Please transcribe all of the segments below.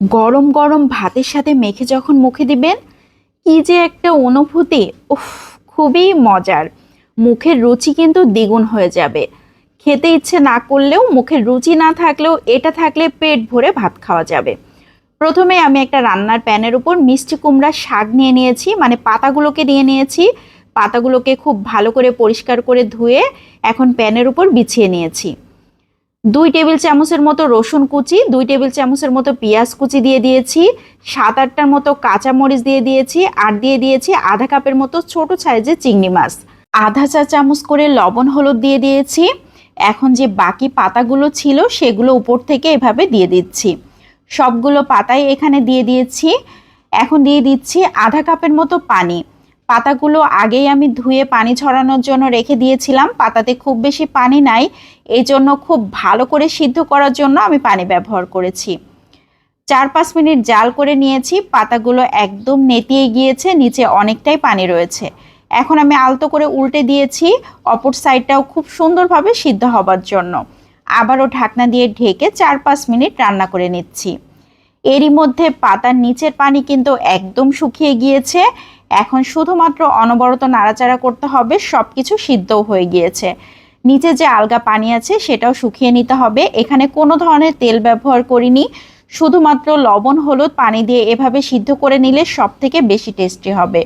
গরম গরম ভাতের সাথে মেখে যখন মুখে দিবেন, কি যে একটা অনুভূতি, উফ, খুবই মজার। মুখের রুচি কিন্তু দ্বিগুণ হয়ে যাবে। খেতে ইচ্ছে না করলেও মুখের রুচি না থাকলেও এটা থাকলে পেট ভরে ভাত খাওয়া যাবে। প্রথমে আমি একটা রান্নার প্যানের উপর মিষ্টি কুমড়ার শাক নিয়ে নিয়েছি মানে পাতাগুলোকে নিয়ে নিয়েছি। পাতাগুলোকে খুব ভালো করে পরিষ্কার করে ধুয়ে এখন প্যানের উপর বিছিয়ে নিয়েছি। দুই টেবিল চামচের মতো রসুন কুচি, দুই টেবিল চামচের মতো পেঁয়াজ কুচি দিয়ে দিয়েছি, সাত আটটার মতো কাঁচা মরিচ দিয়ে দিয়েছি, আর দিয়ে দিয়েছি আধা কাপের মতো ছোট সাইজের চিংড়ি মাছ। আধা চা চামচ করে লবণ হলুদ দিয়ে দিয়েছি। এখন যে বাকি পাতাগুলো ছিল সেগুলো উপর থেকে এভাবে দিয়ে দিচ্ছি। সবগুলো পাতাই এখানে দিয়ে দিয়েছি। এখন দিয়ে দিচ্ছি আধা কাপের মতো পানি। পাতাগুলো আগেই আমি ধুয়ে পানি ছড়ানোর জন্য রেখে দিয়েছিলাম। পাতাতে খুব বেশি পানি নাই। এই জন্য খুব ভালো করে সিদ্ধ করার জন্য আমি পানি ব্যবহার করেছি। চার পাঁচ মিনিট জাল করে নিয়েছি। পাতাগুলো একদম নেতিয়ে গিয়েছে, নিচে অনেকটাই পানি রয়েছে। এখন আমি আলতো করে উল্টে দিয়েছি। অপর সাইডটাও খুব সুন্দরভাবে সিদ্ধ হবার জন্য। আবারও ঢাকনা দিয়ে ঢেকে চার পাঁচ মিনিট রান্না করে নিচ্ছি। এরই মধ্যে পাতার নিচের পানি কিন্তু একদম শুকিয়ে গিয়েছে। এখন শুধুমাত্র অনবরত নাড়াচাড়া করতে হবে সব কিছু সিদ্ধও হয়ে গিয়েছে। নিচে যে আলগা পানি আছে সেটাও শুকিয়ে নিতে হবে। এখানে কোনো ধরনের তেল ব্যবহার করিনি। শুধুমাত্র লবণ, হলুদ পানি দিয়ে এভাবে সিদ্ধ করে নিলে সব থেকে বেশি টেস্টি হবে।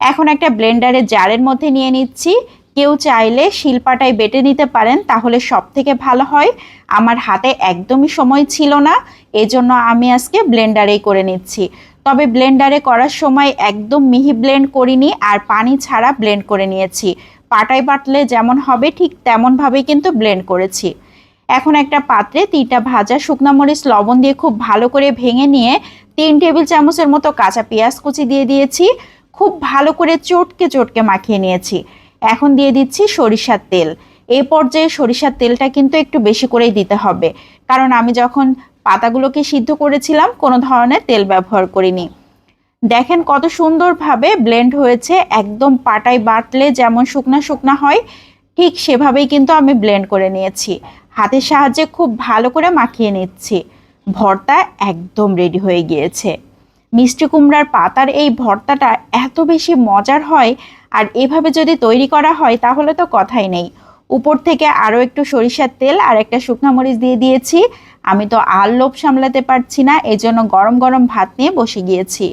এখন একটা ব্লেন্ডারের জারের মধ্যে নিয়ে নিচ্ছি। কেউ চাইলে শিলপাটায় বেটে নিতে পারেন, তাহলে সব থেকে ভালো হয়। আমার হাতে একদমই সময় ছিল না, এজন্য আমি আজকে ব্লেন্ডারেই করে নিচ্ছি। তবে ব্লেন্ডারে করার সময় একদম মিহি ব্লেন্ড করিনি আর পানি ছাড়া ব্লেন্ড করে নিয়েছি। পাটায় বাটলে যেমন হবে, ঠিক তেমনভাবেই কিন্তু ব্লেন্ড করেছি। এখন একটা পাত্রে তিনটা ভাজা শুকনো মরিচ, লবণ দিয়ে খুব ভালো করে ভেঙে নিয়ে তিন টেবিল চামচের মতো কাঁচা পেঁয়াজ কুচি দিয়ে দিয়েছি। খুব ভালো করে চটকে চটকে মাখিয়ে নিয়েছি। এখন দিয়ে দিচ্ছি সরিষার তেল। এই পর্যায়ে সরিষার তেলটা কিন্তু একটু বেশি করেই দিতে হবে। কারণ আমি যখন পাতাগুলোকে সিদ্ধ করেছিলাম, কোনো ধরনের তেল ব্যবহার করিনি। দেখেন কত সুন্দরভাবে ব্লেন্ড হয়েছে, একদম পাটায় বাটলে যেমন শুকনা শুকনা হয়, ঠিক সেভাবেই কিন্তু আমি ব্লেন্ড করে নিয়েছি। হাতের সাহায্যে খুব ভালো করে মাখিয়ে নিচ্ছি। ভর্তা একদম রেডি হয়ে গিয়েছে। মিষ্টি কুমড়ার পাতার এই ভর্তাটা এত বেশি মজার হয়, আর এভাবে যদি তৈরি করা হয়, তাহলে তো কথাই নেই। উপর থেকে আরও একটু সরিষার তেল আর একটা শুকনো মরিচ দিয়ে দিয়েছি। আমি তো আর লোভ সামলাতে পারছি না, এজন্য গরম গরম ভাত নিয়ে বসে গিয়েছি।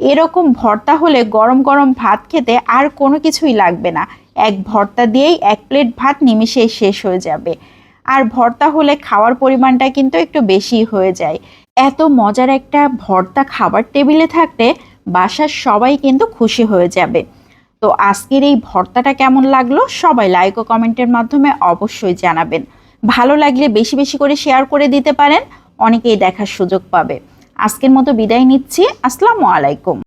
এরকম ভর্তা হলে গরম গরম ভাত খেতে আর কোনো কিছুই লাগবে না। এক ভর্তা দিয়েই এক প্লেট ভাত নিমিশেই শেষ হয়ে যাবে। আর ভর্তা হলে খাওয়ার পরিমাণটা কিন্তু একটু বেশি হয়ে যায়। এত মজার একটা ভর্তা খাবার টেবিলে থাকলে বাসার সবাই কিন্তু খুশি হয়ে যাবে। তো আজকের এই ভর্তাটা কেমন লাগল সবাই লাইক ও কমেন্টের মাধ্যমে অবশ্যই জানাবেন। ভালো লাগলে বেশি বেশি করে শেয়ার করে দিতে পারেন, অনেকেই দেখার সুযোগ পাবে। আজকের মতো বিদায় নিচ্ছি, আসসালামু আলাইকুম।